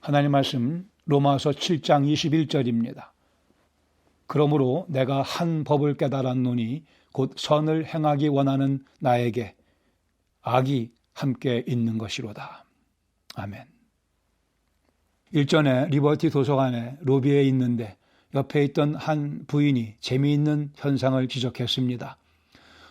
하나님 말씀 로마서 7장 21절입니다. 그러므로 내가 한 법을 깨달았노니 곧 선을 행하기 원하는 나에게 악이 함께 있는 것이로다. 아멘. 일전에 리버티 도서관에 로비에 있는데 옆에 있던 한 부인이 재미있는 현상을 지적했습니다.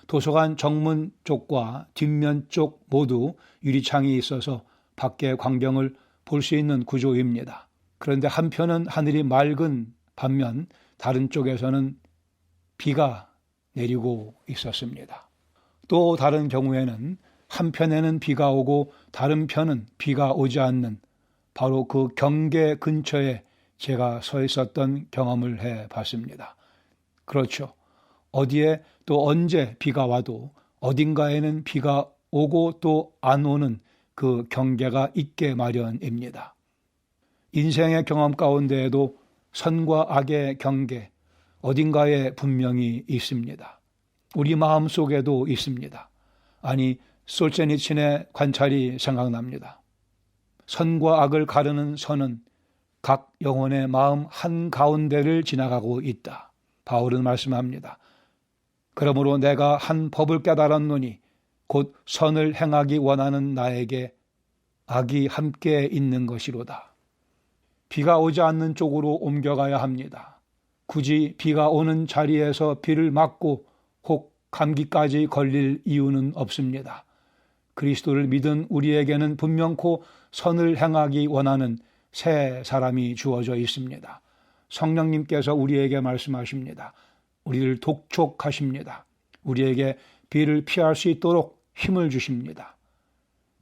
도서관 정문 쪽과 뒷면 쪽 모두 유리창이 있어서 밖의 광경을 볼 수 있는 구조입니다. 그런데 한편은 하늘이 맑은 반면 다른 쪽에서는 비가 내리고 있었습니다. 또 다른 경우에는 한편에는 비가 오고 다른 편은 비가 오지 않는 바로 그 경계 근처에 제가 서 있었던 경험을 해 봤습니다. 그렇죠. 어디에 또 언제 비가 와도 어딘가에는 비가 오고 또 안 오는 그 경계가 있게 마련입니다. 인생의 경험 가운데에도 선과 악의 경계 어딘가에 분명히 있습니다. 우리 마음 속에도 있습니다. 아니 솔제니친의 관찰이 생각납니다. 선과 악을 가르는 선은 각 영혼의 마음 한 가운데를 지나가고 있다. 바울은 말씀합니다. 그러므로 내가 한 법을 깨달았노니 곧 선을 행하기 원하는 나에게 악이 함께 있는 것이로다. 비가 오지 않는 쪽으로 옮겨가야 합니다. 굳이 비가 오는 자리에서 비를 맞고 혹 감기까지 걸릴 이유는 없습니다. 그리스도를 믿은 우리에게는 분명코 선을 행하기 원하는 새 사람이 주어져 있습니다. 성령님께서 우리에게 말씀하십니다. 우리를 독촉하십니다. 우리에게 비를 피할 수 있도록 힘을 주십니다.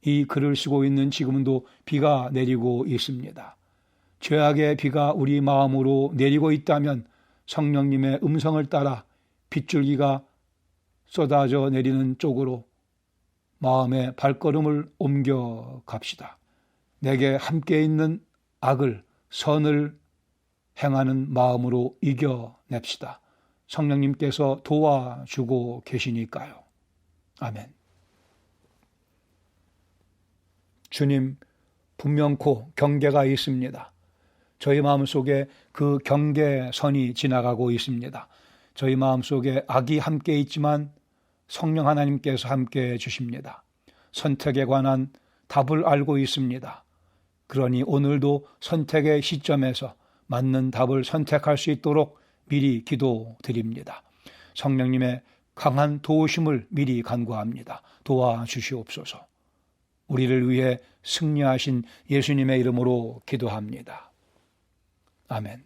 이 글을 쓰고 있는 지금도 비가 내리고 있습니다. 죄악의 비가 우리 마음으로 내리고 있다면 성령님의 음성을 따라 빗줄기가 쏟아져 내리는 쪽으로 마음의 발걸음을 옮겨 갑시다. 내게 함께 있는 악을 선을 행하는 마음으로 이겨냅시다. 성령님께서 도와주고 계시니까요. 아멘. 주님, 분명코 경계가 있습니다. 저희 마음 속에 그 경계선이 지나가고 있습니다. 저희 마음 속에 악이 함께 있지만 성령 하나님께서 함께 해 주십니다. 선택에 관한 답을 알고 있습니다. 그러니 오늘도 선택의 시점에서 맞는 답을 선택할 수 있도록 미리 기도드립니다. 성령님의 강한 도우심을 미리 간구합니다. 도와 주시옵소서. 우리를 위해 승리하신 예수님의 이름으로 기도합니다. 아멘.